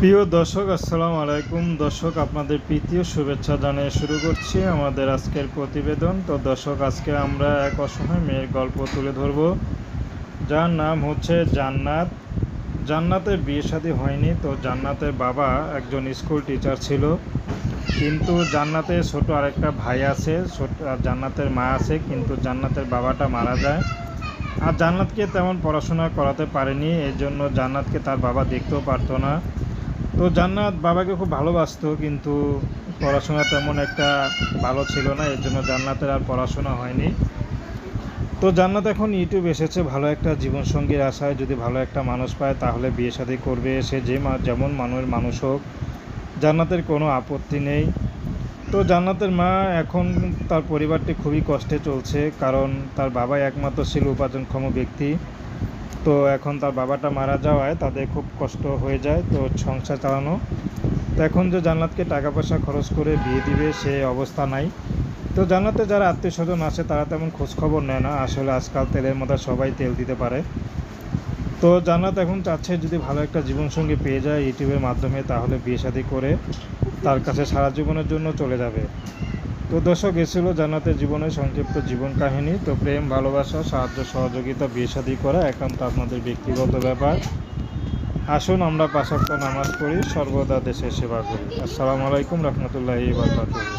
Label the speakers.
Speaker 1: প্রিয় দর্শক, আসসালামু আলাইকুম। দর্শক, আপনাদের প্রীতীয় শুভেচ্ছা জানিয়ে শুরু করছি আমাদের আজকের প্রতিবেদন। তো দর্শক, আজকে আমরা এক অসহায় মেয়ের গল্প তুলে ধরব। যার নাম হচ্ছে জান্নাত। জান্নাতের বিয়ে শাদী হয়নি, তো জান্নাতের বাবা একজন স্কুল টিচার ছিল। কিন্তু জান্নাতের ছোট আরেকটা ভাই আছে, ছোট জান্নাতের মা আছে, কিন্তু জান্নাতের বাবাটা মারা যায়। আর জান্নাতকে তেমন পড়াশোনা করাতে পারেনি এর জন্য জান্নাতকে তার বাবা দেখতেও পারতো না। তো জান্নাত বাবাকে খুব ভালোবাসতো, কিন্তু পড়াশোনা তেমন একটা ভালো ছিল না, এর জন্য জান্নাতের আর পড়াশোনা হয়নি। তো জান্নাত এখন ইউটিউব এসেছে, ভালো একটা জীবনসঙ্গীর আশায় যদি ভালো একটা মানুষ পায়, তাহলে বিয়ে শাদী করবে। সে যে যেমন মানুষের মানুষ হোক, জান্নাতের কোনো আপত্তি নেই। তো জান্নাতের মা এখন তার পরিবারটি খুবই কষ্টে চলছে, কারণ তার বাবাই একমাত্র ছিল উপার্জনক্ষম ব্যক্তি। তো এখন তার বাবাটা মারা যাওয়ায় তাদের খুব কষ্ট হয়ে যায় তো সংসার চালানো। তো এখন যে জান্নাতকে টাকা পয়সা খরচ করে বিয়ে দিবে সে অবস্থা নাই। তো জান্নাতে যারা আত্মীয় স্বজন আছে তারা তেমন খোঁজখবর নেয় না। আসলে আজকাল তেলের মধ্যে সবাই তেল দিতে পারে। তো জান্নাত এখন চাচ্ছে যদি ভালো একটা জীবনসঙ্গী পেয়ে যায় ইউটিউবের মাধ্যমে তাহলে বিয়ে শাদী করে তার কাছে সারা জীবনের জন্য চলে যাবে। তো দর্শক এসেছিল জান্নাতের জীবনের সংক্ষিপ্ত জীবন কাহিনী। তো প্রেম, ভালোবাসা, সাহায্য, সহযোগিতা, বিয়ে শাদী করা একান্ত আপনাদের ব্যক্তিগত ব্যাপার। আসুন, আমরা পাশাক্ত নামাজ পড়ি, সর্বদা দেশের সেবা করি। আসসালামু আলাইকুম রহমতুল্লাহি বারকাতুহ।